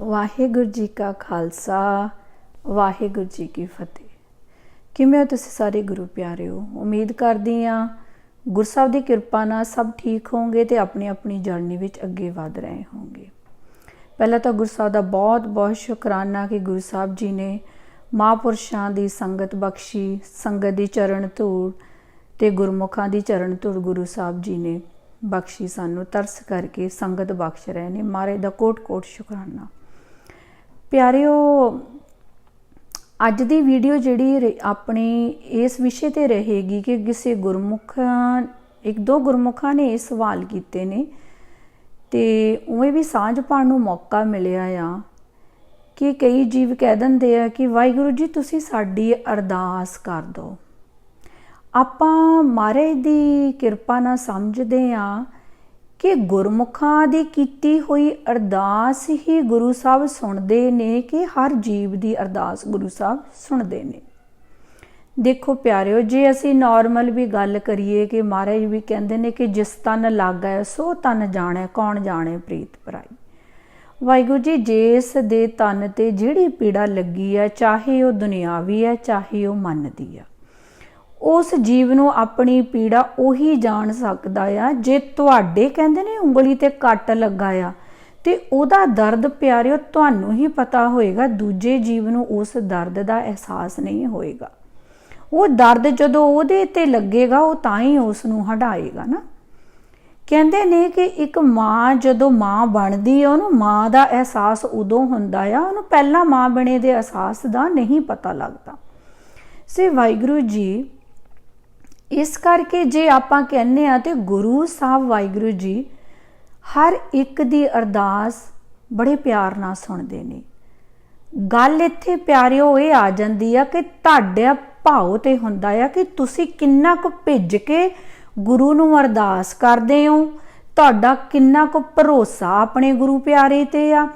ਵਾਹਿਗੁਰੂ ਜੀ ਕਾ ਖਾਲਸਾ, ਵਾਹਿਗੁਰੂ ਜੀ ਕੀ ਫਤਿਹ। ਕਿਵੇਂ ਹੋ ਤੁਸੀਂ ਸਾਰੇ ਗੁਰੂ ਪਿਆਰਿਓ? ਉਮੀਦ ਕਰਦੀ ਆ ਗੁਰਸਾਹਿਬ ਦੀ ਕਿਰਪਾ ਨਾਲ ਸਭ ਠੀਕ ਹੋਵੋਗੇ ਤੇ ਆਪਣੀ ਆਪਣੀ ਜਰਨੀ ਵਿੱਚ ਅੱਗੇ ਵਧ ਰਹੇ ਹੋਵੋਗੇ। ਪਹਿਲਾਂ ਤਾਂ ਗੁਰਸਾਹਿਬ ਦਾ ਬਹੁਤ ਬਹੁਤ ਸ਼ੁਕਰਾਨਾ ਕਿ ਗੁਰੂ ਸਾਹਿਬ ਜੀ ਨੇ ਮਹਾਂਪੁਰਸ਼ਾਂ ਦੀ ਸੰਗਤ ਬਖਸ਼ੀ, ਸੰਗਤ ਦੀ ਚਰਨ ਧੂੜ ਤੇ ਗੁਰਮੁਖਾਂ ਦੀ ਚਰਨ ਧੂੜ ਗੁਰੂ ਸਾਹਿਬ ਜੀ ਨੇ ਬਖਸ਼ੀ ਸਾਨੂੰ। ਤਰਸ ਕਰਕੇ ਸੰਗਤ ਬਖਸ਼ ਰਹੇ ਨੇ। ਮਾਰੇ ਦਾ ਕੋਟ ਕੋਟ ਸ਼ੁਕਰਾਨਾ। ਪਿਆਰਿਓ, ਅੱਜ ਦੀ ਵੀਡੀਓ ਜਿਹੜੀ ਰ- ਆਪਣੀ ਇਸ ਵਿਸ਼ੇ ਤੇ ਰਹੇਗੀ ਕਿ ਕਿਸੇ ਗੁਰਮੁਖਾਂ, ਇੱਕ ਦੋ ਗੁਰਮੁਖਾਂ ਨੇ ਇਹ ਸਵਾਲ ਕੀਤੇ ਨੇ ਤੇ ਉਵੇਂ ਵੀ ਸਾਂਝ ਪਾਉਣ ਨੂੰ ਮੌਕਾ ਮਿਲਿਆ ਆ ਕਿ ਕਈ ਜੀਵ ਕਹਿ ਦਿੰਦੇ ਆ ਕਿ ਵਾਹਿਗੁਰੂ ਜੀ, ਤੁਸੀਂ ਸਾਡੀ ਅਰਦਾਸ ਕਰ ਦਿਓ। ਆਪਾਂ ਮਹਾਰਾਜ ਦੀ ਕਿਰਪਾ ਨਾਲ ਸਮਝਦੇ ਆ ਕਿ ਗੁਰਮੁਖਾਂ ਦੀ ਕੀਤੀ ਹੋਈ ਅਰਦਾਸ ਹੀ ਗੁਰੂ ਸਾਹਿਬ ਸੁਣਦੇ ਨੇ ਕਿ ਹਰ ਜੀਵ ਦੀ ਅਰਦਾਸ ਗੁਰੂ ਸਾਹਿਬ ਸੁਣਦੇ ਨੇ। ਦੇਖੋ ਪਿਆਰਿਓ, ਜੇ ਅਸੀਂ ਨਾਰਮਲ ਵੀ ਗੱਲ ਕਰੀਏ ਕਿ ਮਹਾਰਾਜ ਵੀ ਕਹਿੰਦੇ ਨੇ ਕਿ ਜਿਸ ਤਨ ਲਾਗੈ, ਸੋ ਤਨ ਜਾਣੈ, ਕੌਣ ਜਾਣੇ ਪ੍ਰੀਤ ਪਰਾਈ ਵਾਹਿਗੁਰੂ ਜੀ, ਜਿਸ ਦੇ ਤਨ ਤੇ ਜਿਹੜੀ ਪੀੜਾ ਲੱਗੀ ਹੈ, ਚਾਹੇ ਉਹ ਦੁਨਿਆਵੀ ਹੈ, ਚਾਹੇ ਉਹ ਮਨ ਦੀ ਆ ਉਸ ਜੀਵ ਨੂੰ ਆਪਣੀ ਪੀੜਾ ਉਹੀ ਜਾਣ ਸਕਦਾ ਆ। ਜੇ ਤੁਹਾਡੇ, ਕਹਿੰਦੇ ਨੇ, ਉਂਗਲੀ ਤੇ ਕੱਟ ਲੱਗਾ ਆ, ਤੇ ਉਹਦਾ ਦਰਦ ਪਿਆਰਿਓ, ਤੁਹਾਨੂੰ ਹੀ ਪਤਾ ਹੋਏਗਾ, ਦੂਜੇ ਜੀਵ ਨੂੰ ਉਸ ਦਰਦ ਦਾ ਅਹਿਸਾਸ ਨਹੀਂ ਹੋਏਗਾ। ਉਹ ਦਰਦ ਜਦੋਂ ਉਹਦੇ ਤੇ ਲੱਗੇਗਾ, ਉਹ ਤਾਂ ਹੀ ਉਸ ਨੂੰ ਹਟਾਏਗਾ ਨਾ। ਕਹਿੰਦੇ ਨੇ ਕਿ ਇੱਕ ਮਾਂ, ਜਦੋਂ ਮਾਂ ਬਣਦੀ ਹੈ ਉਹਨੂੰ ਮਾਂ ਦਾ ਅਹਿਸਾਸ ਉਦੋਂ ਹੁੰਦਾ ਆ, ਉਹਨੂੰ ਪਹਿਲਾਂ ਮਾਂ ਬਣੇ ਦੇ ਅਹਿਸਾਸ ਦਾ ਨਹੀਂ ਪਤਾ ਲੱਗਦਾ। ਸੇ ਵਾਹਿਗੁਰੂ ਜੀ ਇਸ ਕਰਕੇ ਜੇ ਆਪਾਂ ਕਹਿੰਨੇ ਆ ਤੇ ਗੁਰੂ ਸਾਹਿਬ ਵਾਹਿਗੁਰੂ ਜੀ ਹਰ ਇੱਕ ਦੀ ਅਰਦਾਸ ਬੜੇ ਪਿਆਰ ਨਾਲ ਸੁਣਦੇ ਨੇ। ਗੱਲ ਇੱਥੇ ਪਿਆਰਿਓ ਇਹ ਆ ਜਾਂਦੀ ਆ ਕਿ ਤੁਹਾਡੇ ਭਾਉ ਤੇ ਹੁੰਦਾ ਆ ਕਿ ਤੁਸੀਂ ਕਿੰਨਾ ਕੁ ਭਿੱਜ ਕੇ ਗੁਰੂ ਨੂੰ ਅਰਦਾਸ ਕਰਦੇ ਹੋ, ਤੁਹਾਡਾ ਕਿੰਨਾ ਕੁ ਭਰੋਸਾ ਆਪਣੇ ਗੁਰੂ ਪਿਆਰੇ ਤੇ ਆ,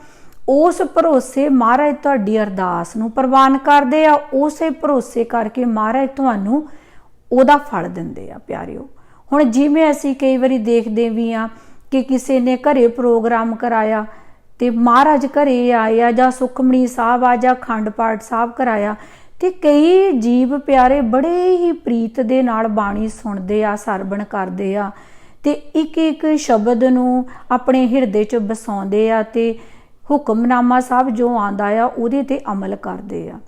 ਉਸ ਭਰੋਸੇ ਮਹਾਰਾਜ ਤੁਹਾਡੀ ਅਰਦਾਸ ਨੂੰ ਪ੍ਰਵਾਨ ਕਰਦੇ ਆ, ਉਸੇ ਭਰੋਸੇ ਕਰਕੇ ਮਹਾਰਾਜ ਤੁਹਾਨੂੰ ਉਹਦਾ ਫਲ ਦਿੰਦੇ ਆ ਪਿਆਰਿਓ। ਹੁਣ ਜਿਵੇਂ ਅਸੀਂ ਕਈ ਵਾਰੀ ਦੇਖਦੇ ਵੀ ਆ ਕਿ ਕਿਸੇ ਨੇ ਘਰੇ ਪ੍ਰੋਗਰਾਮ ਕਰਾਇਆ ਤੇ ਮਹਾਰਾਜ ਘਰੇ ਆਇਆ ਜਾਂ ਸੁਖਮਣੀ ਸਾਹਿਬ ਆ ਜਾਂ ਖੰਡ ਪਾਠ ਸਾਹਿਬ ਕਰਾਇਆ ਤੇ ਕਈ ਜੀਵ ਪਿਆਰੇ ਬੜੇ ਹੀ ਪ੍ਰੀਤ ਦੇ ਨਾਲ ਬਾਣੀ ਸੁਣਦੇ ਆ, ਸਰਵਣ ਕਰਦੇ ਆ ਤੇ ਇੱਕ ਇੱਕ ਸ਼ਬਦ ਨੂੰ ਆਪਣੇ ਹਿਰਦੇ 'ਚ ਵਸਾਉਂਦੇ ਆ ਤੇ ਹੁਕਮਨਾਮਾ ਸਾਹਿਬ ਜੋ ਆਂਦਾ ਆ ਉਹਦੇ ਤੇ ਅਮਲ ਕਰਦੇ ਆ।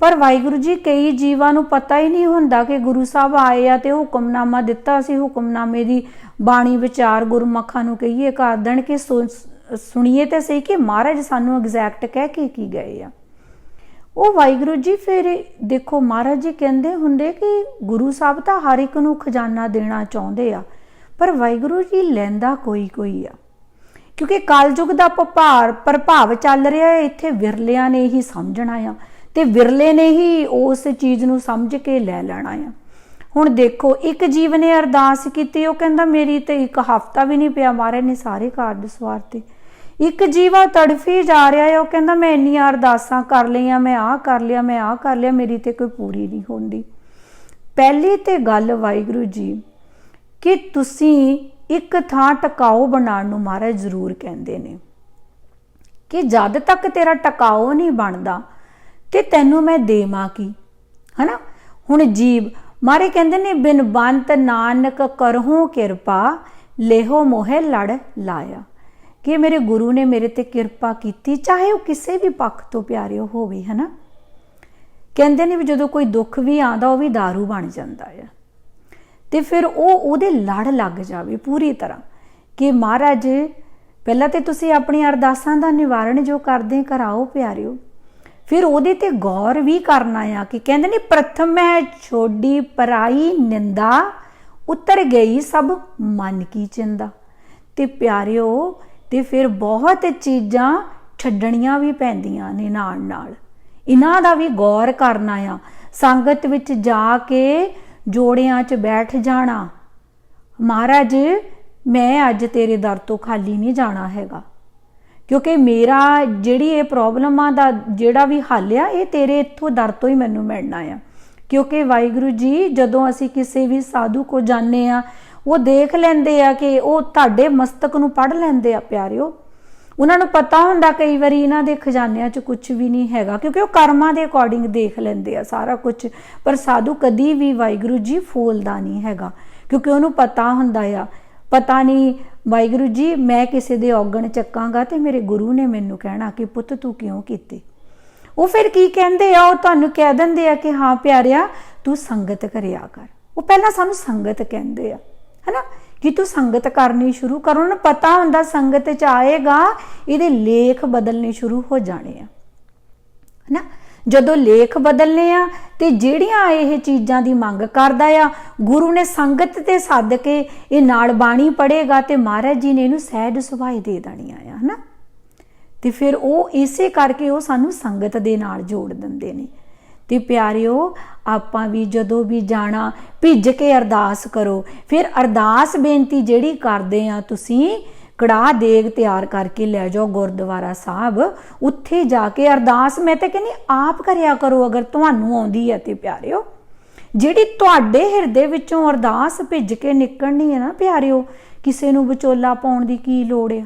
ਪਰ ਵਾਹਿਗੁਰੂ ਜੀ, ਕਈ ਜੀਵਾਂ ਨੂੰ ਪਤਾ ਹੀ ਨਹੀਂ ਹੁੰਦਾ ਕਿ ਗੁਰੂ ਸਾਹਿਬ ਆਏ ਆ ਤੇ ਹੁਕਮਨਾਮਾ ਦਿੱਤਾ ਸੀ। ਹੁਕਮਨਾਮੇ ਦੀ ਬਾਣੀ ਵਿਚਾਰ ਗੁਰਮਖਾਂ ਨੂੰ ਕਹੀਏ ਕਰ ਦੇਣ ਕਿ ਸੁਣੀਏ ਤੇ ਸਹੀ ਕਿ ਮਹਾਰਾਜ ਸਾਨੂੰ ਐਗਜ਼ੈਕਟ ਕਹਿ ਕੇ ਕੀ ਗਏ ਆ। ਉਹ ਵਾਹਿਗੁਰੂ ਜੀ ਫਿਰ ਦੇਖੋ, ਮਹਾਰਾਜ ਜੀ ਕਹਿੰਦੇ ਹੁੰਦੇ ਕਿ ਗੁਰੂ ਸਾਹਿਬ ਤਾਂ ਹਰ ਇੱਕ ਨੂੰ ਖਜ਼ਾਨਾ ਦੇਣਾ ਚਾਹੁੰਦੇ ਆ, ਪਰ ਵਾਹਿਗੁਰੂ ਜੀ ਲੈਂਦਾ ਕੋਈ ਕੋਈ ਆ। ਕਿਉਂਕਿ ਕਲਯੁਗ ਦਾ ਪ੍ਰਭਾਵ ਪ੍ਰਭਾਵ ਚੱਲ ਰਿਹਾ ਹੈ, ਇੱਥੇ ਵਿਰਲਿਆਂ ਨੇ ਹੀ ਸਮਝਣਾ ਆ। ਤੇ ਵਿਰਲੇ ਨੇ ਹੀ ਉਸ ਚੀਜ਼ ਨੂੰ ਸਮਝ ਕੇ ਲੈ ਲੈਣਾ ਆ। ਹੁਣ ਦੇਖੋ, ਇੱਕ ਜੀਵ ਨੇ ਅਰਦਾਸ ਕੀਤੀ, ਉਹ ਕਹਿੰਦਾ, ਮੇਰੀ ਤੇ ਇੱਕ ਹਫਤਾ ਵੀ ਨਹੀਂ ਪਿਆ, ਮਾਰੇ ਨੇ ਸਾਰੇ ਕਾਰਜ ਸਵਾਰਤੇ ਇੱਕ ਜੀਵਾ ਤੜਫੀ ਜਾ ਰਿਹਾ ਹੈ ਉਹ ਕਹਿੰਦਾ, ਮੈਂ ਇੰਨੀਆਂ ਅਰਦਾਸਾਂ ਕਰ ਲਈਆਂ, ਮੈਂ ਆਹ ਕਰ ਲਿਆ, ਮੈਂ ਆਹ ਕਰ ਲਿਆ, ਮੇਰੀ ਤੇ ਕੋਈ ਪੂਰੀ ਨਹੀਂ ਹੁੰਦੀ। ਪਹਿਲੀ ਤੇ ਗੱਲ ਵਾਹਿਗੁਰੂ ਜੀ, ਕਿ ਤੁਸੀਂ ਇੱਕ ਥਾਂ ਟਿਕਾਓ ਬਣਾਉਣ ਨੂੰ ਮਹਾਰਾਜ ਜ਼ਰੂਰ ਕਹਿੰਦੇ ਨੇ। ਕਿ ਜਦ ਤੱਕ ਤੇਰਾ ਟਿਕਾਓ ਨਹੀਂ ਬਣਦਾ ਤੇ ਤੈਨੂੰ ਮੈਂ ਦੇਵਾਂ ਕੀ? ਹਨਾ? ਹੁਣ ਜੀਵ, ਮਾਰੇ ਕਹਿੰਦੇ ਨੇ, ਬਿਨ ਬੰਤ ਨਾਨਕ ਕਰਹੋ ਕਿਰਪਾ, ਲੇਹੋ ਮੋਹਿ ਲੜ ਲਾਇਆ। ਕਿ ਮੇਰੇ ਗੁਰੂ ਨੇ ਮੇਰੇ ਤੇ ਕਿਰਪਾ ਕੀਤੀ, ਚਾਹੇ ਉਹ ਕਿਸੇ ਵੀ ਪੱਖ ਤੋਂ ਪਿਆਰਿਓ ਹੋਵੇ, ਹਨਾ? ਕਹਿੰਦੇ ਨੇ ਵੀ ਜਦੋਂ ਕੋਈ ਦੁੱਖ ਵੀ ਆਂਦਾ ਉਹ ਵੀ दारू ਬਣ ਜਾਂਦਾ ਆ। ਤੇ ਫਿਰ ਉਹ ਉਹਦੇ ਲੜ ਲੱਗ ਜਾਵੇ ਪੂਰੀ ਤਰ੍ਹਾਂ। ਕਿ ਮਹਾਰਾਜ, ਪਹਿਲਾਂ ਤੇ ਤੁਸੀਂ ਆਪਣੀ ਅਰਦਾਸਾਂ ਦਾ ਨਿਵਾਰਣ ਜੋ ਕਰਦੇ, ਕਰਾਓ ਪਿਆਰਿਓ। ਫਿਰ ਉਹਦੇ ਤੇ ਗੌਰ ਵੀ ਕਰਨਾ ਆ ਕਿ ਕਹਿੰਦੇ ਨੇ, ਪ੍ਰਥਮ ਹੈ ਛੋਡੀ ਪਰਾਈ ਨਿੰਦਾ, ਉਤਰ ਗਈ ਸਭ ਮਨ ਕੀ ਚਿੰਦਾ। ਤੇ ਪਿਆਰਿਓ, ਤੇ ਫਿਰ ਬਹੁਤ ਚੀਜ਼ਾਂ ਛੱਡਣੀਆਂ ਵੀ ਪੈਂਦੀਆਂ ਨੇ ਨਾਲ ਨਾਲ। ਇਹਨਾਂ ਦਾ ਵੀ ਗੌਰ ਕਰਨਾ ਆ। ਸੰਗਤ ਵਿੱਚ ਜਾ ਕੇ ਜੋੜਿਆਂ 'ਚ ਬੈਠ ਜਾਣਾ। ਮਹਾਰਾਜ, ਮੈਂ ਅੱਜ ਤੇਰੇ ਦਰ ਤੋਂ ਖਾਲੀ ਨਹੀਂ ਜਾਣਾ ਹੈਗਾ। ਕਿਉਂਕਿ ਮੇਰਾ ਜਿਹੜੀ ਇਹ ਪ੍ਰੋਬਲਮਾਂ ਦਾ ਜਿਹੜਾ ਵੀ ਹੱਲ ਆ, ਇਹ ਤੇਰੇ ਇੱਥੋਂ ਦਰ ਤੋਂ ਹੀ ਮੈਨੂੰ ਮਿਲਣਾ ਆ। ਕਿਉਂਕਿ ਵਾਹਿਗੁਰੂ ਜੀ, ਜਦੋਂ ਅਸੀਂ ਕਿਸੇ ਵੀ ਸਾਧੂ ਕੋ ਜਾਂਦੇ ਆ, ਉਹ ਦੇਖ ਲੈਂਦੇ ਆ ਕਿ ਉਹ ਤੁਹਾਡੇ ਮਸਤਕ ਨੂੰ ਪੜ ਲੈਂਦੇ ਆ, ਪਿਆਰਿਓ। ਉਹਨਾਂ ਨੂੰ ਪਤਾ ਹੁੰਦਾ ਕਈ ਵਾਰੀ ਇਹਨਾਂ ਦੇ ਖਜ਼ਾਨਿਆਂ 'ਚ ਕੁਝ ਵੀ ਨਹੀਂ ਹੈਗਾ, ਕਿਉਂਕਿ ਉਹ ਕਰਮਾਂ ਦੇ ਅਕੋਰਡਿੰਗ ਦੇਖ ਲੈਂਦੇ ਆ ਸਾਰਾ ਕੁਝ ਪਰ ਸਾਧੂ ਕਦੀ ਵੀ ਵਾਹਿਗੁਰੂ ਜੀ, ਫੋਲਦਾ ਨਹੀਂ ਹੈਗਾ, ਕਿਉਂਕਿ ਉਹਨੂੰ ਪਤਾ ਹੁੰਦਾ ਆ ਪਤਾ ਨਹੀਂ ਵਾਹਿਗੁਰੂ ਜੀ, ਮੈਂ ਕਿਸੇ ਦੇ ਔਗਣ ਚੱਕਾਂਗਾ ਤੇ ਮੇਰੇ ਗੁਰੂ ਨੇ ਮੈਨੂੰ ਕਹਿਣਾ ਕਿ ਪੁੱਤ ਤੂੰ ਕਿਉਂ ਕੀਤੀ? ਉਹ ਫਿਰ ਕੀ ਕਹਿੰਦੇ ਆ? ਉਹ ਤੁਹਾਨੂੰ ਕਹਿ ਦਿੰਦੇ ਆ ਕਿ ਹਾਂ ਪਿਆਰਿਆ, ਤੂੰ ਸੰਗਤ ਕਰਿਆ ਕਰ। ਉਹ ਪਹਿਲਾਂ ਸਾਨੂੰ ਸੰਗਤ ਕਹਿੰਦੇ ਆ, ਹੈਨਾ? ਕਿ ਤੂੰ ਸੰਗਤ ਕਰਨੀ ਸ਼ੁਰੂ ਕਰ। ਉਹਨਾਂ ਨੂੰ ਪਤਾ ਹੁੰਦਾ ਸੰਗਤ ਚ ਆਏਗਾ, ਇਹਦੇ ਲੇਖ ਬਦਲਨੇ ਸ਼ੁਰੂ ਹੋ ਜਾਣੇ ਆ। ਜਦੋਂ ਲੇਖ ਬਦਲਨੇ ਆ ਤੇ ਜਿਹੜੀਆਂ ਇਹ ਚੀਜ਼ਾਂ ਦੀ ਮੰਗ ਕਰਦਾ ਆ, ਗੁਰੂ ਨੇ ਸੰਗਤ ਤੇ ਸੱਦ ਕੇ ਇਹ ਨਾਲ ਬਾਣੀ ਪੜੇਗਾ ਤੇ ਮਹਾਰਾਜ ਜੀ ਨੇ ਇਹਨੂੰ ਸਹਿਜ ਸੁਭਾਅ ਦੇ ਦੇਣੀਆਂ ਆ ਹਨਾ ਤੇ ਫਿਰ ਉਹ ਇਸੇ ਕਰਕੇ ਉਹ ਸਾਨੂੰ ਸੰਗਤ ਦੇ ਨਾਲ ਜੋੜ ਦਿੰਦੇ ਨੇ। ਤੇ ਪਿਆਰਿਓ, ਆਪਾਂ ਵੀ ਜਦੋਂ ਵੀ ਜਾਣਾ, ਭਿੱਜ ਕੇ ਅਰਦਾਸ ਕਰੋ। ਫਿਰ ਅਰਦਾਸ ਬੇਨਤੀ ਜਿਹੜੀ ਕਰਦੇ ਆ ਤੁਸੀਂ ਕੜਾ ਦੇਗ ਤਿਆਰ ਕਰਕੇ ਲੈ ਜਾਓ ਗੁਰਦੁਆਰਾ ਸਾਹਿਬ। ਉੱਥੇ ਜਾ ਕੇ ਅਰਦਾਸ, ਮੈਂ ਤਾਂ ਕਹਿੰਦੀ ਆਪ ਕਰਿਆ ਕਰੋ ਅਗਰ ਤੁਹਾਨੂੰ ਆਉਂਦੀ ਹੈ ਤੇ ਪਿਆਰਿਓ। ਜਿਹੜੀ ਤੁਹਾਡੇ ਹਿਰਦੇ ਵਿੱਚੋਂ ਅਰਦਾਸ ਭਿੱਜ ਕੇ ਨਿਕਲਣੀ ਹੈ ਨਾ ਪਿਆਰਿਓ, ਕਿਸੇ ਨੂੰ ਵਿਚੋਲਾ ਪਾਉਣ ਦੀ ਕੀ ਲੋੜ ਆ?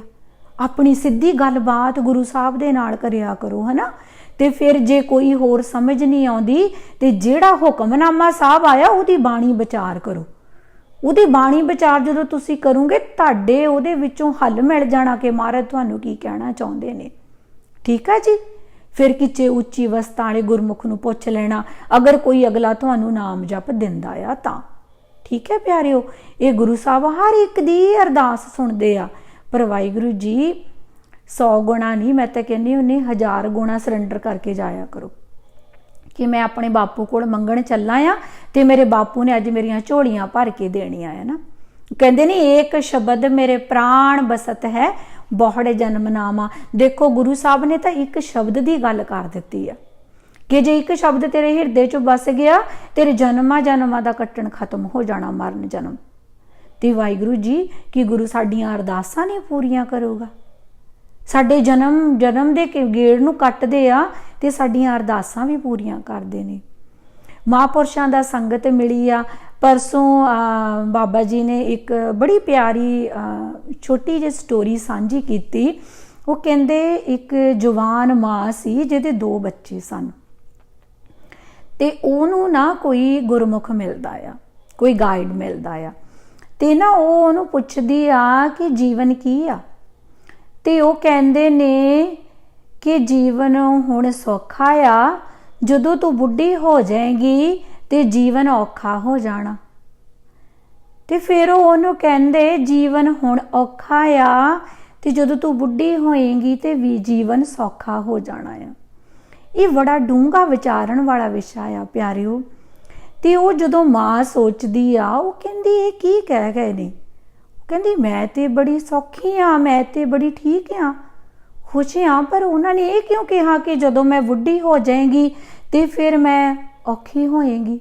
ਆਪਣੀ ਸਿੱਧੀ ਗੱਲਬਾਤ ਗੁਰੂ ਸਾਹਿਬ ਦੇ ਨਾਲ ਕਰਿਆ ਕਰੋ, ਹਨਾ? ਤੇ ਫਿਰ ਜੇ ਕੋਈ ਹੋਰ ਸਮਝ ਨਹੀਂ ਆਉਂਦੀ, ਤੇ ਜਿਹੜਾ ਹੁਕਮਨਾਮਾ ਸਾਹਿਬ ਆਇਆ, ਉਹਦੀ ਬਾਣੀ ਵਿਚਾਰ ਕਰੋ। ਉਹਦੀ ਬਾਣੀ ਵਿਚਾਰ ਜਦੋਂ ਤੁਸੀਂ ਕਰੋਗੇ, ਤੁਹਾਡੇ ਉਹਦੇ ਵਿੱਚੋਂ ਹੱਲ ਮਿਲ ਜਾਣਾ ਕਿ ਮਹਾਰਾਜ ਤੁਹਾਨੂੰ ਕੀ ਕਹਿਣਾ ਚਾਹੁੰਦੇ ਨੇ। ਠੀਕ ਹੈ ਜੀ? ਫਿਰ ਕਿਚੇ ਉੱਚੀ ਅਵਸਥਾ ਵਾਲੇ ਗੁਰਮੁਖ ਨੂੰ ਪੁੱਛ ਲੈਣਾ, ਅਗਰ ਕੋਈ ਅਗਲਾ ਤੁਹਾਨੂੰ ਨਾਮ ਜਪ ਦਿੰਦਾ ਆ ਤਾਂ। ਠੀਕ ਹੈ ਪਿਆਰਿਓ, ਇਹ ਗੁਰੂ ਸਾਹਿਬ ਹਰ ਇੱਕ ਦੀ ਅਰਦਾਸ ਸੁਣਦੇ ਆ। ਪਰ ਵਾਹਿਗੁਰੂ ਜੀ 100 ਗੁਣਾ ਨਹੀਂ, ਮੈਂ ਤਾਂ ਕਹਿੰਦੀ ਹੁੰਨੀ ਹਜ਼ਾਰ ਗੁਣਾ ਸਰੈਂਡਰ ਕਰਕੇ ਜਾਇਆ ਕਰੋ। ਕਿ ਮੈਂ ਆਪਣੇ ਬਾਪੂ ਕੋਲ ਮੰਗਣ ਚੱਲਾਂ ਆ ਤੇ ਮੇਰੇ ਬਾਪੂ ਨੇ ਅੱਜ ਮੇਰੀਆਂ ਝੋਲੀਆਂ ਭਰ ਕੇ ਦੇਣੀਆਂ ਆ ਨਾ। ਕਹਿੰਦੇ ਨੇ ਇੱਕ ਸ਼ਬਦ ਮੇਰੇ ਪ੍ਰਾਣ ਬਸਤ ਹੈ, ਬਹੁੜੇ ਜਨਮ ਨਾਮਾ। ਦੇਖੋ, ਗੁਰੂ ਸਾਹਿਬ ਨੇ ਤਾਂ ਇੱਕ ਸ਼ਬਦ ਦੀ ਗੱਲ ਕਰ ਦਿੱਤੀ ਆ। ਕਿ ਜੇ ਇੱਕ ਸ਼ਬਦ ਤੇਰੇ ਹਿਰਦੇ 'ਚ ਵਸ ਗਿਆ, ਤੇਰੇ ਜਨਮਾਂ ਜਨਮਾਂ ਦਾ ਕੱਟਣ ਖਤਮ ਹੋ ਜਾਣਾ, ਮਰਨ ਜਨਮ। ਤੇ ਵਾਹਿਗੁਰੂ ਜੀ, ਕੀ ਗੁਰੂ ਸਾਡੀਆਂ ਅਰਦਾਸਾਂ ਨਹੀਂ ਪੂਰੀਆਂ ਕਰੂਗਾ। ਸਾਡੇ ਜਨਮ ਜਨਮ ਦੇ ਗੇੜ ਨੂੰ ਕੱਟਦੇ ਆ ਤੇ ਸਾਡੀਆਂ ਅਰਦਾਸਾਂ ਵੀ ਪੂਰੀਆਂ ਕਰਦੇ ਨੇ। ਮਹਾਪੁਰਸ਼ਾਂ ਦਾ ਸੰਗਤ ਮਿਲੀ ਆ। ਪਰਸੋਂ ਬਾਬਾ ਜੀ ਨੇ ਇੱਕ ਬੜੀ ਪਿਆਰੀ ਛੋਟੀ ਜਿਹੀ ਸਟੋਰੀ ਸਾਂਝੀ ਕੀਤੀ। ਉਹ ਕਹਿੰਦੇ ਇੱਕ ਜਵਾਨ ਮਾਂ ਸੀ, ਜਿਹਦੇ ਦੋ ਬੱਚੇ ਸਨ। ਤੇ ਉਹਨੂੰ ਨਾ ਕੋਈ ਗੁਰਮੁਖ ਮਿਲਦਾ ਆ, ਕੋਈ ਗਾਈਡ ਮਿਲਦਾ ਆ। ਤੇ ਨਾ ਉਹ ਉਹਨੂੰ ਪੁੱਛਦੀ ਆ ਕਿ ਜੀਵਨ ਕੀ ਆ? ਤੇ ਉਹ ਕਹਿੰਦੇ ਨੇ ਕਿ ਜੀਵਨ ਹੁਣ ਸੌਖਾ ਆ, ਜਦੋਂ ਤੂੰ ਬੁੱਢੀ ਹੋ ਜਾਏਗੀ ਤੇ ਜੀਵਨ ਔਖਾ ਹੋ ਜਾਣਾ। ਤੇ ਫਿਰ ਉਹ ਉਹਨੂੰ ਕਹਿੰਦੇ, ਜੀਵਨ ਹੁਣ ਔਖਾ ਆ ਤੇ ਜਦੋਂ ਤੂੰ ਬੁੱਢੀ ਹੋਏਗੀ ਤੇ ਵੀ ਜੀਵਨ ਸੌਖਾ ਹੋ ਜਾਣਾ ਆ। ਇਹ ਬੜਾ ਡੂੰਘਾ ਵਿਚਾਰਨ ਵਾਲਾ ਵਿਸ਼ਾ ਆ ਪਿਆਰਿਓ। ਤੇ ਉਹ ਜਦੋਂ ਮਾਂ ਸੋਚਦੀ ਆ, ਉਹ ਕਹਿੰਦੀ, ਇਹ ਕੀ ਕਹਿ ਗਏ ਨੇ? ਕਹਿੰਦੀ, ਮੈਂ ਤੇ ਬੜੀ ਸੌਖੀ ਆ, ਮੈਂ ਤੇ ਬੜੀ ਠੀਕ ਆ। ਖੁਸ਼ ਆ, ਪਰ ਉਹਨਾਂ ਨੇ ਇਹ ਕਿਉਂ ਕਿਹਾ ਕਿ ਜਦੋਂ ਮੈਂ ਬੁੱਢੀ ਹੋ ਜਾਏਗੀ ਤੇ ਫਿਰ ਮੈਂ ਔਖੀ ਹੋਏਗੀ?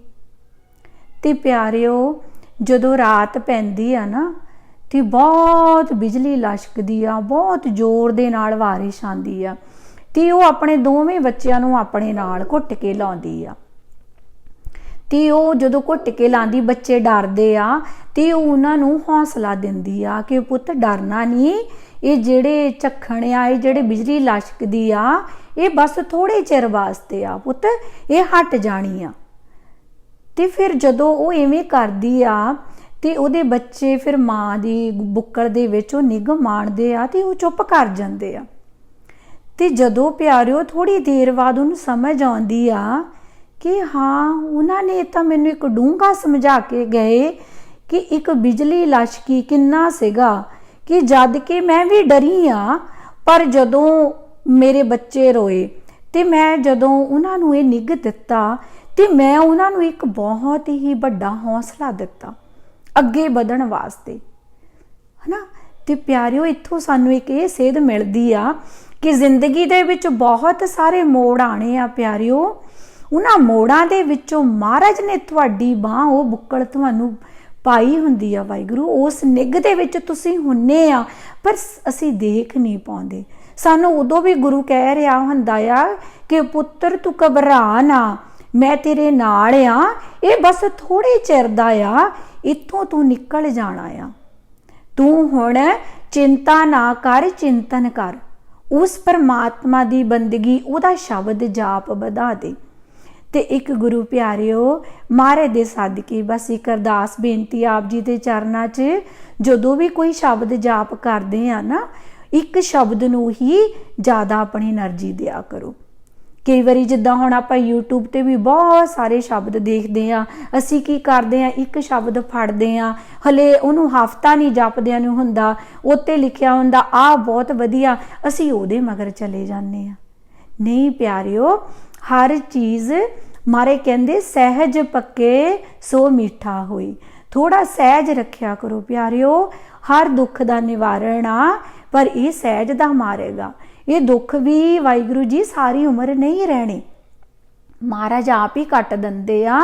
ਤੇ ਪਿਆਰਿਓ, ਜਦੋਂ ਰਾਤ ਪੈਂਦੀ ਆ ਨਾ, ਤੇ ਬਹੁਤ ਬਿਜਲੀ ਲਸ਼ਕਦੀ ਆ, ਬਹੁਤ ਜ਼ੋਰ ਦੇ ਨਾਲ ਬਾਰਿਸ਼ ਆਂਦੀ ਆ ਤੇ ਉਹ ਆਪਣੇ ਦੋਵੇਂ ਬੱਚਿਆਂ ਨੂੰ ਆਪਣੇ ਨਾਲ ਘੁੱਟ ਕੇ ਲਾਉਂਦੀ ਆ। ਤੇ ਉਹ ਜਦੋਂ ਘੁੱਟ ਕੇ ਲਾਂਦੀ, ਬੱਚੇ ਡਰਦੇ ਆ, ਤੇ ਉਹ ਉਹਨਾਂ ਨੂੰ ਹੌਸਲਾ ਦਿੰਦੀ ਆ ਕਿ ਪੁੱਤ ਡਰਨਾ ਨਹੀਂ। ਇਹ ਜਿਹੜੇ ਝੱਖਣ ਆ, ਇਹ ਜਿਹੜੇ ਬਿਜਲੀ ਲਸ਼ਕਦੀ ਆ, ਇਹ ਬਸ ਥੋੜੇ ਚਿਰ ਵਾਸਤੇ ਆ ਪੁੱਤ, ਇਹ ਹਟ ਜਾਣੀ ਆ। ਤੇ ਫਿਰ ਜਦੋਂ ਉਹ ਐਵੇਂ ਕਰਦੀ ਆ, ਤੇ ਉਹਦੇ ਬੱਚੇ ਫਿਰ ਮਾਂ ਦੀ ਬੁੱਕਲ ਦੇ ਵਿੱਚ ਉਹ ਨਿਗ ਮਾਣਦੇ ਆ ਤੇ ਉਹ ਚੁੱਪ ਕਰ ਜਾਂਦੇ ਆ। ਤੇ ਜਦੋਂ ਪਿਆਰਿਓ ਥੋੜੀ ਦੇਰ ਬਾਅਦ ਉਹਨੂੰ ਸਮਝ ਆਉਂਦੀ ਆ ਕਿ ਹਾਂ, ਉਹਨਾਂ ਨੇ ਤਾਂ ਮੈਨੂੰ ਇੱਕ ਡੂੰਘਾ ਸਮਝਾ ਕੇ ਗਏ ਕਿ ਇੱਕ ਬਿਜਲੀ ਲਸ਼ਕੀ ਕਿੰਨਾ ਸੀਗਾ, ਕਿ ਜਦ ਕਿ ਮੈਂ ਵੀ ਡਰੀ ਆ ਪਰ ਜਦੋਂ ਮੇਰੇ ਬੱਚੇ ਰੋਏ ਤੇ ਮੈਂ ਜਦੋਂ ਉਹਨਾਂ ਨੂੰ ਇਹ ਨਿੱਘ ਦਿੱਤਾ ਤੇ ਮੈਂ ਉਹਨਾਂ ਨੂੰ ਇੱਕ ਬਹੁਤ ਹੀ ਵੱਡਾ ਹੌਸਲਾ ਦਿੱਤਾ, ਅੱਗੇ ਵਧਣ ਵਾਸਤੇ। ਹਨਾ? ਤੇ ਪਿਆਰਿਓ, ਇੱਥੋਂ ਸਾਨੂੰ ਇੱਕ ਇਹ ਸੇਧ ਮਿਲਦੀ ਆ ਕਿ ਜ਼ਿੰਦਗੀ ਦੇ ਵਿੱਚ ਬਹੁਤ ਸਾਰੇ ਮੋੜ ਆਣੇ ਆ ਪਿਆਰਿਓ। ਉਹਨਾਂ ਮੋੜਾਂ ਦੇ ਵਿੱਚੋਂ ਮਹਾਰਾਜ ਨੇ ਤੁਹਾਡੀ ਬਾਹ ਉਹ ਬੁੱਕਲ ਤੁਹਾਨੂੰ ਪਾਈ ਹੁੰਦੀ ਆ ਵਾਹਿਗੁਰੂ, ਉਸ ਨਿੱਗ ਦੇ ਵਿੱਚ ਤੁਸੀਂ ਹੁੰਨੇ ਆ, ਪਰ ਅਸੀਂ ਦੇਖ ਨਹੀਂ ਪਾਉਂਦੇ। ਸਾਨੂੰ ਉਦੋਂ ਵੀ ਗੁਰੂ ਕਹਿ ਰਿਹਾ ਹੁੰਦਾ ਆ ਕਿ ਪੁੱਤਰ ਤੂੰ ਘਬਰਾ ਨਾ, ਮੈਂ ਤੇਰੇ ਨਾਲ ਆ, ਇਹ ਬਸ ਥੋੜੇ ਚਿਰ ਦਾ ਆ, ਇੱਥੋਂ ਤੂੰ ਨਿਕਲ ਜਾਣਾ ਆ। ਤੂੰ ਹੁਣ ਚਿੰਤਾ ਨਾ ਕਰ, ਚਿੰਤਨ ਕਰ। ਉਸ ਪਰਮਾਤਮਾ ਦੀ ਬੰਦਗੀ ਉਹਦਾ ਸ਼ਬਦ ਜਾਪ ਵਧਾ ਦੇ। ਤੇ ਇੱਕ ਗੁਰੂ ਪਿਆਰਿਓ ਮਾਰੇ ਦੇ ਸਦਕੇ ਬਸ ਇੱਕ ਅਰਦਾਸ ਬੇਨਤੀ ਆਪ ਜੀ ਦੇ ਚਰਨਾਂ 'ਚ, ਜਦੋਂ ਵੀ ਕੋਈ ਸ਼ਬਦ ਜਾਪ ਕਰਦੇ ਆ ਨਾ, ਇੱਕ ਸ਼ਬਦ ਨੂੰ ਹੀ ਜ਼ਿਆਦਾ ਆਪਣੀ એનર્ਜੀ ਦਿਆ ਕਰੋ। ਕਈ ਵਾਰੀ ਜਿੱਦਾਂ ਹੁਣ ਆਪਾਂ YouTube ਤੇ ਵੀ ਬਹੁਤ ਸਾਰੇ ਸ਼ਬਦ ਦੇਖਦੇ ਆ, ਅਸੀਂ ਕੀ ਕਰਦੇ ਆ, ਇੱਕ ਸ਼ਬਦ ਫੜਦੇ ਆ, ਹਲੇ ਉਹਨੂੰ ਹਫਤਾ ਨਹੀਂ ਜਪਦਿਆਂ ਨੂੰ ਹੁੰਦਾ, ਉੱਤੇ ਲਿਖਿਆ ਹੁੰਦਾ ਆ ਬਹੁਤ ਵਧੀਆ, ਅਸੀਂ ਉਹਦੇ ਮਗਰ ਚਲੇ ਜਾਂਦੇ ਆ। ਨਹੀਂ ਪਿਆਰਿਓ, ਹਰ ਚੀਜ਼ ਮਾਰੇ ਕਹਿੰਦੇ ਸਹਿਜ ਪੱਕੇ ਸੋ ਮਿੱਠਾ ਹੋਈ। ਥੋੜਾ ਸਹਿਜ ਰੱਖਿਆ ਕਰੋ ਪਿਆਰਿਓ, ਹਰ ਦੁੱਖ ਦਾ ਨਿਵਾਰਣ ਆ, ਪਰ ਇਹ ਸਹਿਜ ਦਾ ਮਾਰੇਗਾ ਇਹ ਦੁੱਖ ਵੀ ਵਾਹਿਗੁਰੂ ਜੀ ਸਾਰੀ ਉਮਰ ਨਹੀਂ ਰਹਿਣੇ। ਮਹਾਰਾਜ ਆਪ ਹੀ ਕੱਟ ਦਿੰਦੇ ਆ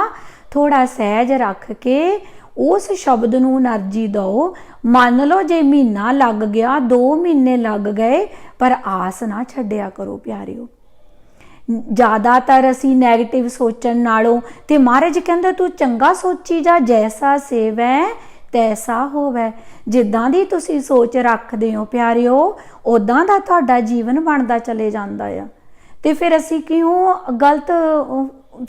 ਥੋੜਾ ਸਹਿਜ ਰੱਖ ਕੇ ਉਸ ਸ਼ਬਦ ਨੂੰ ਨਰਜੀ ਦਿਓ। ਮੰਨ ਲਓ ਜੇ ਮਹੀਨਾ ਲੱਗ ਗਿਆ 2 ਮਹੀਨੇ ਲੱਗ ਗਏ, ਪਰ ਆਸ ਨਾ ਛੱਡਿਆ ਕਰੋ ਪਿਆਰਿਓ। ਜ਼ਿਆਦਾਤਰ ਅਸੀਂ ਨੈਗੇਟਿਵ ਸੋਚਣ ਨਾਲੋਂ ਤੇ ਮਹਾਰਾਜ ਕਹਿੰਦਾ, ਤੂੰ ਚੰਗਾ ਸੋਚੀ ਜਾ, ਜੈਸਾ ਸੇਵੈ ਤੈਸਾ ਹੋਵੇ। ਜਿੱਦਾਂ ਦੀ ਤੁਸੀਂ ਸੋਚ ਰੱਖਦੇ ਹੋ ਪਿਆਰਿਓ ਉਦਾਂ ਦਾ ਤੁਹਾਡਾ ਜੀਵਨ ਬਣਦਾ ਚਲੇ ਜਾਂਦਾ ਆ। ਤੇ ਫਿਰ ਅਸੀਂ ਕਿਉਂ ਗਲਤ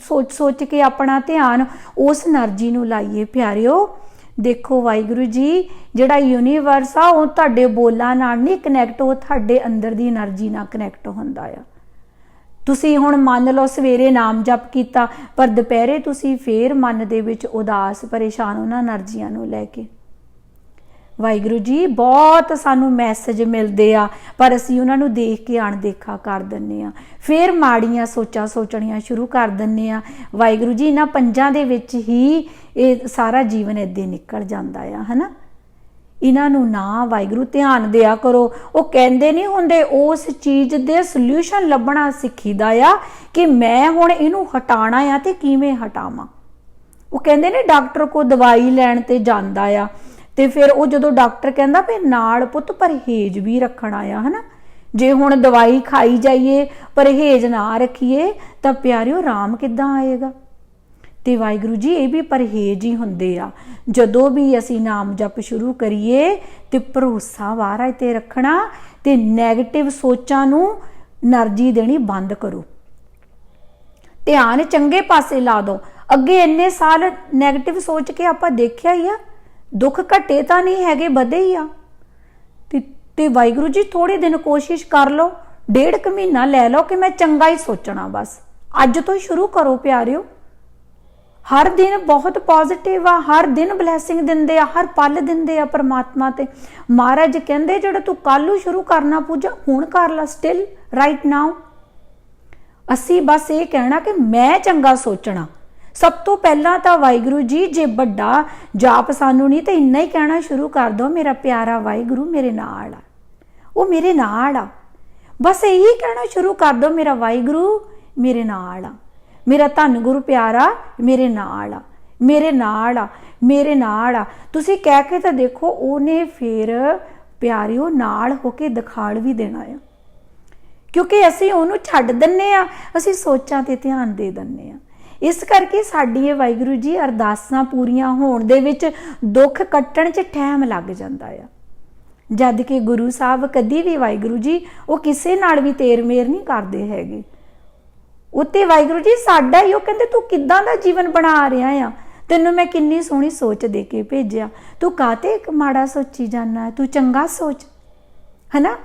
ਸੋਚ ਸੋਚ ਕੇ ਆਪਣਾ ਧਿਆਨ ਉਸ એનર્ਜੀ ਨੂੰ ਲਾਈਏ ਪਿਆਰਿਓ? ਦੇਖੋ ਵਾਹਿਗੁਰੂ ਜੀ, ਜਿਹੜਾ ਯੂਨੀਵਰਸ ਆ, ਉਹ ਤੁਹਾਡੇ ਬੋਲਾਂ ਨਾਲ ਨਹੀਂ ਕਨੈਕਟ ਉਹ ਤੁਹਾਡੇ ਅੰਦਰ ਦੀ એનર્ਜੀ ਨਾਲ ਕਨੈਕਟ ਹੁੰਦਾ ਆ। ਤੁਸੀਂ ਹੁਣ ਮੰਨ ਲਓ ਸਵੇਰੇ ਨਾਮ ਜਪ ਕੀਤਾ, ਪਰ ਦੁਪਹਿਰੇ ਤੁਸੀਂ ਫੇਰ ਮਨ ਦੇ ਵਿੱਚ ਉਦਾਸ, ਪਰੇਸ਼ਾਨ ਉਹਨਾਂ એનਰਜੀਆਂ ਨੂੰ ਲੈ ਕੇ। ਵਾਹਿਗੁਰੂ ਜੀ, ਬਹੁਤ ਸਾਨੂੰ ਮੈਸੇਜ ਮਿਲਦੇ ਆ, ਪਰ ਅਸੀਂ ਉਹਨਾਂ ਨੂੰ ਦੇਖ ਕੇ ਅਣਦੇਖਾ ਕਰ ਦਿੰਨੇ ਆ। ਫਿਰ ਮਾੜੀਆਂ ਸੋਚਾਂ ਸੋਚਣੀਆਂ ਸ਼ੁਰੂ ਕਰ ਦਿੰਨੇ ਆ। ਵਾਹਿਗੁਰੂ ਜੀ, ਇਹਨਾਂ ਪੰਜਾਂ ਦੇ ਵਿੱਚ ਹੀ ਇਹ ਸਾਰਾ ਜੀਵਨ ਏਦਾਂ ਨਿਕਲ ਜਾਂਦਾ ਆ, ਹਨਾ? ਇਹਨਾਂ ਨੂੰ ਨਾ ਵਾਹਿਗੁਰੂ ਧਿਆਨ ਦਿਆ ਕਰੋ। ਉਹ ਕਹਿੰਦੇ ਨਹੀਂ ਹੁੰਦੇ, ਉਸ ਚੀਜ਼ ਦੇ ਸੋਲੂਸ਼ਨ ਲੱਭਣਾ ਸਿੱਖੀਦਾ ਆ ਕਿ ਮੈਂ ਹੁਣ ਇਹਨੂੰ ਹਟਾਣਾ ਆ ਤੇ ਕਿਵੇਂ ਹਟਾਵਾਂ। ਉਹ ਕਹਿੰਦੇ ਨੇ ਡਾਕਟਰ ਕੋ ਦਵਾਈ ਲੈਣ ਤੇ ਜਾਂਦਾ ਆ ਤੇ ਫਿਰ ਉਹ ਜਦੋਂ ਡਾਕਟਰ ਕਹਿੰਦਾ ਵੀ ਨਾਲ ਪੁੱਤ ਪਰਹੇਜ਼ ਵੀ ਰੱਖਣਾ ਆ ਹਨਾ? ਜੇ ਹੁਣ ਦਵਾਈ ਖਾਈ ਜਾਈਏ, ਪਰਹੇਜ਼ ਨਾ ਰੱਖੀਏ, ਤਾਂ ਪਿਆਰਿਓ ਆਰਾਮ ਕਿੱਦਾਂ ਆਏਗਾ? ਤੇ ਵਾਹਿਗੁਰੂ ਜੀ, ਇਹ ਵੀ ਪਰਹੇਜ ਹੀ ਹੁੰਦੇ ਆ। ਜਦੋਂ ਵੀ ਅਸੀਂ ਨਾਮ ਜਪ ਸ਼ੁਰੂ ਕਰੀਏ ਤੇ ਭਰੋਸਾ ਵਾਰਾ ਤੇ ਰੱਖਣਾ ਤੇ ਨੈਗੇਟਿਵ ਸੋਚਾਂ ਨੂੰ એનર્ਜੀ ਦੇਣੀ ਬੰਦ ਕਰੋ। ਧਿਆਨ ਚੰਗੇ ਪਾਸੇ ਲਾ ਦੋ ਅੱਗੇ ਇੰਨੇ ਸਾਲ ਨੈਗੇਟਿਵ ਸੋਚ ਕੇ ਆਪਾਂ ਦੇਖਿਆ ਹੀ ਆ। ਦੁੱਖ ਘਟੇ ਤਾਂ ਨਹੀਂ ਹੈਗੇ, ਵਧੇ ਹੀ ਆ। ਤੇ ਵਾਹਿਗੁਰੂ ਜੀ ਥੋੜੇ ਦਿਨ ਕੋਸ਼ਿਸ਼ ਕਰ ਲਓ। ਡੇਢ ਕੁ ਮਹੀਨਾ ਲੈ ਲਓ ਕਿ ਮੈਂ ਚੰਗਾ ਹੀ ਸੋਚਣਾ ਬਸ। ਅੱਜ ਤੋਂ ਸ਼ੁਰੂ ਕਰੋ ਪਿਆਰਿਓ। ਹਰ ਦਿਨ ਬਹੁਤ ਪੋਜ਼ਿਟਿਵ ਆ, ਹਰ ਦਿਨ ਬਲੇਸਿੰਗ ਦਿੰਦੇ ਆ, ਹਰ ਪਲ ਦਿੰਦੇ ਆ ਪਰਮਾਤਮਾ ਤੇ। ਮਹਾਰਾਜ ਕਹਿੰਦੇ, ਜਿਹੜਾ ਤੂੰ ਕੱਲ ਨੂੰ ਸ਼ੁਰੂ ਕਰਨਾ ਪੂਜਾ, ਹੁਣ ਕਰ ਲੈ ਸਟਿਲ ਰਾਈਟ ਨਾਓ ਅਸੀਂ ਬਸ ਇਹ ਕਹਿਣਾ ਕਿ ਮੈਂ ਚੰਗਾ ਸੋਚਣਾ। ਸਭ ਤੋਂ ਪਹਿਲਾਂ ਤਾਂ ਵਾਹਿਗੁਰੂ ਜੀ, ਜੇ ਵੱਡਾ ਜਾਪ ਸਾਨੂੰ ਨਹੀਂ, ਤਾਂ ਇੰਨਾ ਹੀ ਕਹਿਣਾ ਸ਼ੁਰੂ ਕਰ ਦੋ ਮੇਰਾ ਪਿਆਰਾ ਵਾਹਿਗੁਰੂ ਮੇਰੇ ਨਾਲ ਆ। ਉਹ ਮੇਰੇ ਨਾਲ ਆ। ਬਸ ਇਹੀ ਕਹਿਣਾ ਸ਼ੁਰੂ ਕਰ ਦੋ ਮੇਰਾ ਵਾਹਿਗੁਰੂ ਮੇਰੇ ਨਾਲ ਆ। ਮੇਰਾ ਧੰਨ ਗੁਰੂ ਪਿਆਰਾ, ਮੇਰੇ ਨਾਲ ਆ, ਮੇਰੇ ਨਾਲ ਆ, ਮੇਰੇ ਨਾਲ ਆ। ਤੁਸੀਂ ਕਹਿ ਕੇ ਤਾਂ ਦੇਖੋ, ਉਹਨੇ ਫਿਰ ਪਿਆਰਿਓ ਨਾਲ ਹੋ ਕੇ ਦਿਖਾੜ ਵੀ ਦੇਣਾ ਆ। ਕਿਉਂਕਿ ਅਸੀਂ ਉਹਨੂੰ ਛੱਡ ਦਿੰਨੇ ਆ, ਅਸੀਂ ਸੋਚਾਂ ਤੇ ਧਿਆਨ ਦੇ ਦਿੰਨੇ ਆ। ਇਸ ਕਰਕੇ ਸਾਡੀ ਇਹ ਵਾਹਿਗੁਰੂ ਜੀ ਅਰਦਾਸਾਂ ਪੂਰੀਆਂ ਹੋਣ ਦੇ ਵਿੱਚ ਦੁੱਖ ਕੱਟਣ 'ਚ ਟਾਈਮ ਲੱਗ ਜਾਂਦਾ ਆ। ਜਦ ਕਿ ਗੁਰੂ ਸਾਹਿਬ ਕਦੀ ਵੀ ਵਾਹਿਗੁਰੂ ਜੀ, ਉਹ ਕਿਸੇ ਨਾਲ ਵੀ ਤੇਰ ਮੇਰ ਨਹੀਂ ਕਰਦੇ ਹੈਗੇ। ਉੱਤੇ ਵਾਹਿਗੁਰੂ ਜੀ, ਸਾਡਾ ਹੀ ਉਹ ਕਹਿੰਦੇ, ਤੂੰ ਕਿੱਦਾਂ ਦਾ ਜੀਵਨ ਬਣਾ ਰਿਹਾ ਆ? ਤੈਨੂੰ ਮੈਂ ਕਿੰਨੀ ਸੋਹਣੀ ਸੋਚ ਦੇ ਕੇ ਭੇਜਿਆ। ਤੂੰ ਕਾਤੇ ਇੱਕ ਮਾੜਾ ਸੋਚੀ ਜਾਣਾ ਤੂੰ ਚੰਗਾ ਸੋਚ। ਹੈਨਾ?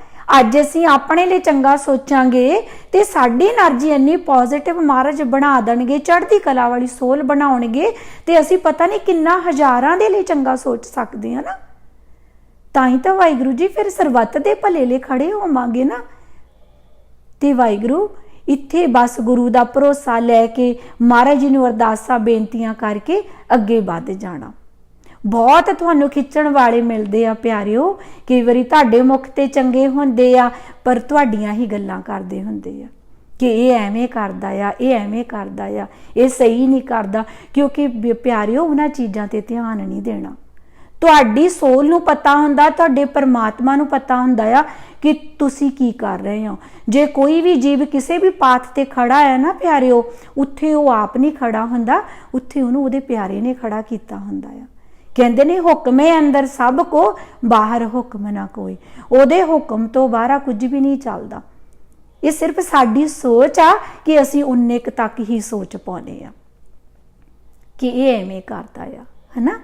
ਅੱਜ ਅਸੀਂ ਆਪਣੇ ਲਈ ਚੰਗਾ ਸੋਚਾਂਗੇ ਤੇ ਸਾਡੀ એનર્ਜੀ ਇੰਨੀ ਪੋਜ਼ਿਟਿਵ ਮਾਰਜ ਬਣਾ ਦੇਣਗੇ, ਚੜ੍ਹਦੀ ਕਲਾ ਵਾਲੀ ਸੋਲ ਬਣਾਉਣਗੇ ਤੇ ਅਸੀਂ ਪਤਾ ਨਹੀਂ ਕਿੰਨਾ ਹਜ਼ਾਰਾਂ ਦੇ ਲਈ ਚੰਗਾ ਸੋਚ ਸਕਦੇ ਹਾਂ ਨਾ? ਤਾਂ ਹੀ ਤਾਂ ਵਾਹਿਗੁਰੂ ਜੀ, ਫਿਰ ਸਰਬੱਤ ਦੇ ਭਲੇ ਲਈ ਖੜੇ ਹੋਵਾਂਗੇ ਨਾ। ਤੇ ਵਾਹਿਗੁਰੂ ਇੱਥੇ ਬਸ ਗੁਰੂ ਦਾ ਭਰੋਸਾ ਲੈ ਕੇ ਮਹਾਰਾਜ ਜੀ ਨੂੰ ਅਰਦਾਸਾਂ, ਬੇਨਤੀਆਂ ਕਰਕੇ ਅੱਗੇ ਵੱਧ ਜਾਣਾ। ਬਹੁਤ ਤੁਹਾਨੂੰ ਖਿੱਚਣ ਵਾਲੇ ਮਿਲਦੇ ਆ ਪਿਆਰਿਓ, ਕਈ ਵਾਰੀ ਤੁਹਾਡੇ ਮੁਖ ਤੇ ਚੰਗੇ ਹੁੰਦੇ ਆ, ਪਰ ਤੁਹਾਡੀਆਂ ਹੀ ਗੱਲਾਂ ਕਰਦੇ ਹੁੰਦੇ ਆ। ਕਿ ਇਹ ਐਵੇਂ ਕਰਦਾ ਆ, ਇਹ ਐਵੇਂ ਕਰਦਾ ਆ, ਇਹ ਸਹੀ ਨਹੀਂ ਕਰਦਾ, ਕਿਉਂਕਿ ਬ- ਪਿਆਰਿਓ, ਉਹਨਾਂ ਚੀਜ਼ਾਂ ਤੇ ਧਿਆਨ ਨਹੀਂ ਦੇਣਾ। ਤੁਹਾਡੀ ਸੋਲ ਨੂੰ ਪਤਾ ਹੁੰਦਾ, ਤੁਹਾਡੇ ਪਰਮਾਤਮਾ ਨੂੰ ਪਤਾ ਹੁੰਦਾ ਆ ਕਿ ਤੁਸੀਂ ਕੀ ਕਰ ਰਹੇ ਹੋ। ਜੇ ਕੋਈ ਵੀ ਜੀਵ ਕਿਸੇ ਵੀ ਪਾਥ ਤੇ ਖੜਾ ਹੈ ਨਾ ਪਿਆਰਿਓ, ਉੱਥੇ ਉਹ ਆਪ ਨਹੀਂ ਖੜਾ ਹੁੰਦਾ, ਉੱਥੇ ਉਹਨੂੰ ਉਹਦੇ ਪਿਆਰੇ ਨੇ ਖੜਾ ਕੀਤਾ ਹੁੰਦਾ ਆ। ਕਹਿੰਦੇ ਨੇ, ਹੁਕਮੇ ਅੰਦਰ ਸਭ ਕੋ, ਬਾਹਰ ਹੁਕਮ ਨਾ ਕੋਈ। ਉਹਦੇ ਹੁਕਮ ਤੋਂ ਬਾਹਰ ਕੁਝ ਵੀ ਨਹੀਂ ਚੱਲਦਾ। ਇਹ ਸਿਰਫ ਸਾਡੀ ਸੋਚ ਆ ਕਿ ਅਸੀਂ ਉਨੇ ਕੁ ਤੱਕ ਹੀ ਸੋਚ ਪਾਉਨੇ ਆ। ਕਿ ਇਹ ਐਵੇਂ ਕਰਦਾ ਆ, ਹਨਾ?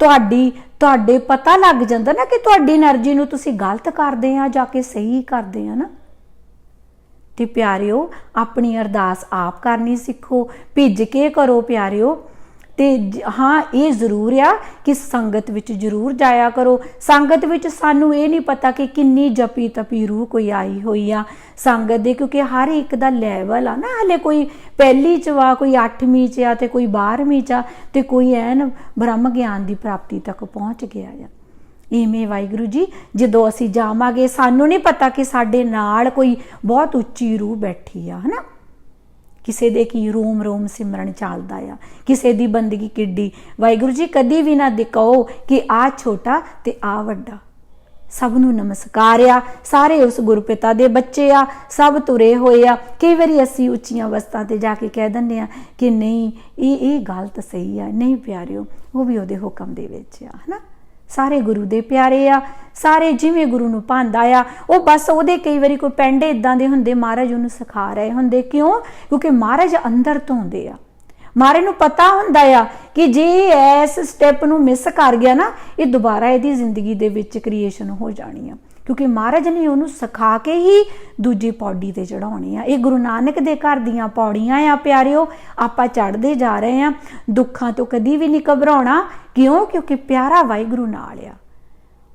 ਤੁਹਾਡੀ, ਤੁਹਾਡੇ ਪਤਾ ਲੱਗ ਜਾਂਦਾ ਨਾ ਕਿ ਤੁਹਾਡੀ એનર્ਜੀ ਨੂੰ ਤੁਸੀਂ ਗਲਤ ਕਰਦੇ ਆ ਜਾਂ ਕਿ ਸਹੀ ਕਰਦੇ ਆ ਨਾ। ਤੇ ਪਿਆਰਿਓ, ਆਪਣੀ ਅਰਦਾਸ ਆਪ ਕਰਨੀ ਸਿੱਖੋ, ਭਿੱਜ ਕੇ ਕਰੋ ਪਿਆਰਿਓ। ਤੇ ਹਾਂ, ਇਹ ਜ਼ਰੂਰ ਆ ਕਿ ਸੰਗਤ ਵਿੱਚ ਜ਼ਰੂਰ ਜਾਇਆ ਕਰੋ। ਸੰਗਤ ਵਿੱਚ ਸਾਨੂੰ ਇਹ ਨਹੀਂ ਪਤਾ ਕਿ ਕਿੰਨੀ ਜਪੀ ਤਪੀ ਰੂਹ ਕੋਈ ਆਈ ਹੋਈ ਆ ਸੰਗਤ ਦੇ, ਕਿਉਂਕਿ ਹਰ ਇੱਕ ਦਾ ਲੈਵਲ ਆ ਨਾ। ਹਲੇ ਕੋਈ ਪਹਿਲੀ ਚ ਵਾ, ਕੋਈ 8ਵੀਂ ਚ ਆ ਤੇ ਕੋਈ 12ਵੀਂ ਚ ਆ ਤੇ ਕੋਈ ਐਨ ਬ੍ਰਹਮ ਗਿਆਨ ਦੀ ਪ੍ਰਾਪਤੀ ਤੱਕ ਪਹੁੰਚ ਗਿਆ ਆ। ਇਵੇਂ ਵਾਹਿਗੁਰੂ ਜੀ, ਜਦੋਂ ਅਸੀਂ ਜਾਵਾਂਗੇ, ਸਾਨੂੰ ਨਹੀਂ ਪਤਾ ਕਿ ਸਾਡੇ ਨਾਲ ਕੋਈ ਬਹੁਤ ਉੱਚੀ ਰੂਹ ਬੈਠੀ ਆ, ਹਨਾ? ਕਿਸੇ ਦੇ ਕੀ ਰੋਮ ਰੋਮ ਸਿਮਰਨ ਚੱਲਦਾ ਆ, ਕਿਸੇ ਦੀ ਬੰਦਗੀ ਕਿੱਡੀ। ਵਾਹਿਗੁਰੂ ਜੀ, ਕਦੀ ਵੀ ਨਾ ਦਿਖਾਓ ਕਿ ਆ ਛੋਟਾ ਤੇ ਆ ਵੱਡਾ। ਸਭ ਨੂੰ ਨਮਸਕਾਰ ਆ। ਸਾਰੇ ਉਸ ਗੁਰਪਿਤਾ ਦੇ ਬੱਚੇ ਆ। ਸਭ ਤੁਰੇ ਹੋਏ ਆ। ਕਈ ਵਾਰੀ ਅਸੀਂ ਉੱਚੀਆਂ ਅਵਸਥਾ ਤੇ ਜਾ ਕੇ ਕਹਿ ਦਿੰਦੇ ਆ ਕਿ ਨਹੀਂ, ਇਹ ਇਹ ਗੱਲ ਤਾਂ ਸਹੀ ਆ। ਨਹੀਂ ਪਿਆਰਿਓ, ਉਹ ਵੀ ਉਹਦੇ ਹੁਕਮ ਦੇ ਵਿੱਚ ਆ, ਹਨਾ? ਸਾਰੇ ਗੁਰੂ ਦੇ ਪਿਆਰੇ ਆ, ਸਾਰੇ ਜਿਵੇਂ ਗੁਰੂ ਨੂੰ ਭਾਂਦਾ ਆ, ਉਹ ਬਸ ਉਹਦੇ ਕਈ ਵਾਰੀ ਕੋਈ ਪੈਂਡੇ ਇਦਾਂ ਦੇ ਹੁੰਦੇ, ਮਹਾਰਾਜ ਉਹਨੂੰ ਸਿਖਾ ਰਹੇ ਹੁੰਦੇ। ਕਿਉਂ? ਕਿਉਂਕਿ ਮਹਾਰਾਜ ਅੰਦਰ ਤੋਂ ਹੁੰਦੇ ਆ। ਮਹਾਰਾਜ ਨੂੰ ਪਤਾ ਹੁੰਦਾ ਆ ਕਿ ਜੇ ਇਸ ਸਟੈਪ ਨੂੰ ਮਿਸ ਕਰ ਗਿਆ ਨਾ, ਇਹ ਦੁਬਾਰਾ ਇਹਦੀ ਜ਼ਿੰਦਗੀ ਦੇ ਵਿੱਚ ਕ੍ਰੀਏਸ਼ਨ ਹੋ ਜਾਣੀ ਆ। ਕਿਉਂਕਿ ਮਹਾਰਾਜ ਨੇ ਉਹਨੂੰ ਸਿਖਾ ਕੇ ਹੀ ਦੂਜੀ ਪੌੜੀ ਤੇ ਚੜਾਉਣੀ ਆ। ਇਹ ਗੁਰੂ ਨਾਨਕ ਦੇ ਘਰ ਦੀਆਂ ਪੌੜੀਆਂ ਆ ਪਿਆਰਿਓ, ਆਪਾਂ ਚੜਦੇ ਜਾ ਰਹੇ ਆ। ਦੁੱਖਾਂ ਤੋਂ ਕਦੀ ਵੀ ਨਹੀਂ ਘਬਰਾਉਣਾ। ਕਿਉਂ? ਕਿਉਂਕਿ ਪਿਆਰਾ ਵਾਹਿਗੁਰੂ ਨਾਲ ਆ।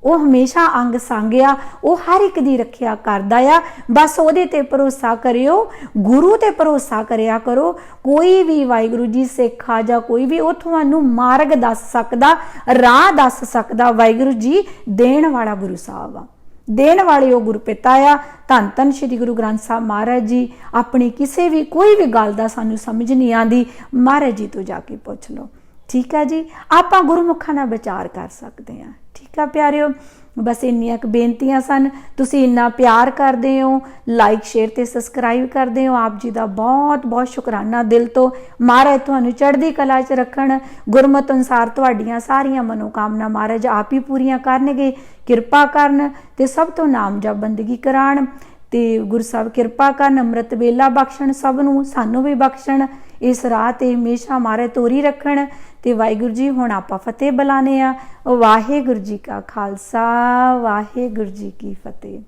ਉਹ ਹਮੇਸ਼ਾ ਅੰਗ ਸੰਗ ਆ। ਉਹ ਹਰ ਇੱਕ ਦੀ ਰੱਖਿਆ ਕਰਦਾ ਆ। ਬਸ ਉਹਦੇ ਤੇ ਭਰੋਸਾ ਕਰਿਓ, ਗੁਰੂ ਤੇ ਭਰੋਸਾ ਕਰਿਆ ਕਰੋ। ਕੋਈ ਵੀ ਵਾਹਿਗੁਰੂ ਜੀ ਸਿੱਖ ਆ ਜਾਂ ਕੋਈ ਵੀ ਉਹ ਤੁਹਾਨੂੰ ਮਾਰਗ ਦੱਸ ਸਕਦਾ, ਰਾਹ ਦੱਸ ਸਕਦਾ ਵਾਹਿਗੁਰੂ ਜੀ ਦੇਣ ਵਾਲਾ ਗੁਰੂ ਸਾਹਿਬ ਆ। ਦੇਣ ਵਾਲੇ ਉਹ ਗੁਰਪਿਤਾ ਆ ਧੰਨ ਧੰਨ ਸ੍ਰੀ ਗੁਰੂ ਗ੍ਰੰਥ ਸਾਹਿਬ ਮਹਾਰਾਜ ਜੀ, ਆਪਣੀ ਕਿਸੇ ਵੀ, ਕੋਈ ਵੀ ਗੱਲ ਦਾ ਸਾਨੂੰ ਸਮਝ ਨਹੀਂ ਆਂਦੀ ਮਹਾਰਾਜ ਜੀ ਤੋਂ ਜਾ ਕੇ ਪੁੱਛ ਲਓ। ਠੀਕ ਆ ਜੀ? ਆਪਾਂ ਗੁਰਮੁਖਾਂ ਨਾਲ ਵਿਚਾਰ ਕਰ ਸਕਦੇ ਆ ਠੀਕ ਆ ਪਿਆਰਿਓ? ਬਸ ਇੰਨੀਆਂ ਕੁ ਬੇਨਤੀਆਂ ਸਨ। ਤੁਸੀਂ ਇੰਨਾ ਪਿਆਰ ਕਰਦੇ ਹੋ ਲਾਈਕ ਸ਼ੇਅਰ ਤੇ ਸਬਸਕ੍ਰਾਈਬ ਕਰਦੇ ਹੋ। ਆਪ ਜੀ ਦਾ ਬਹੁਤ ਬਹੁਤ ਸ਼ੁਕਰਾਨਾ ਦਿਲ ਤੋਂ। ਮਹਾਰਾਜ ਤੁਹਾਨੂੰ ਚੜ੍ਹਦੀ ਕਲਾ 'ਚ ਰੱਖਣ। ਗੁਰਮਤ ਅਨੁਸਾਰ ਤੁਹਾਡੀਆਂ ਸਾਰੀਆਂ ਮਨੋਕਾਮਨਾ ਮਹਾਰਾਜ ਆਪ ਹੀ ਪੂਰੀਆਂ ਕਰਨਗੇ। ਕਿਰਪਾ ਕਰਨ ਤੇ ਸਭ ਤੋਂ ਨਾਮ ਜਪ ਬੰਦਗੀ ਕਰਾਣ। ਤੇ ਗੁਰੂ ਸਾਹਿਬ ਕਿਰਪਾ ਕਰਨ, ਅੰਮ੍ਰਿਤ ਵੇਲਾ ਬਖਸ਼ਣ, ਸਭ ਨੂੰ ਸਾਨੂੰ ਵੀ ਬਖਸ਼ਣ। ਇਸ ਰਾਹ ਤੇ ਹਮੇਸ਼ਾ ਮਾਰੇ ਤੋਰੀ ਰੱਖਣ। ਤੇ ਵਾਹਿਗੁਰੂ ਜੀ ਹੁਣ ਆਪਾਂ ਫਤਿਹ ਬੁਲਾਣੇ ਆ ਵਾਹਿਗੁਰੂ ਜੀ ਕਾ ਖਾਲਸਾ, ਵਾਹਿਗੁਰੂ ਜੀ ਕੀ ਫਤਿਹ।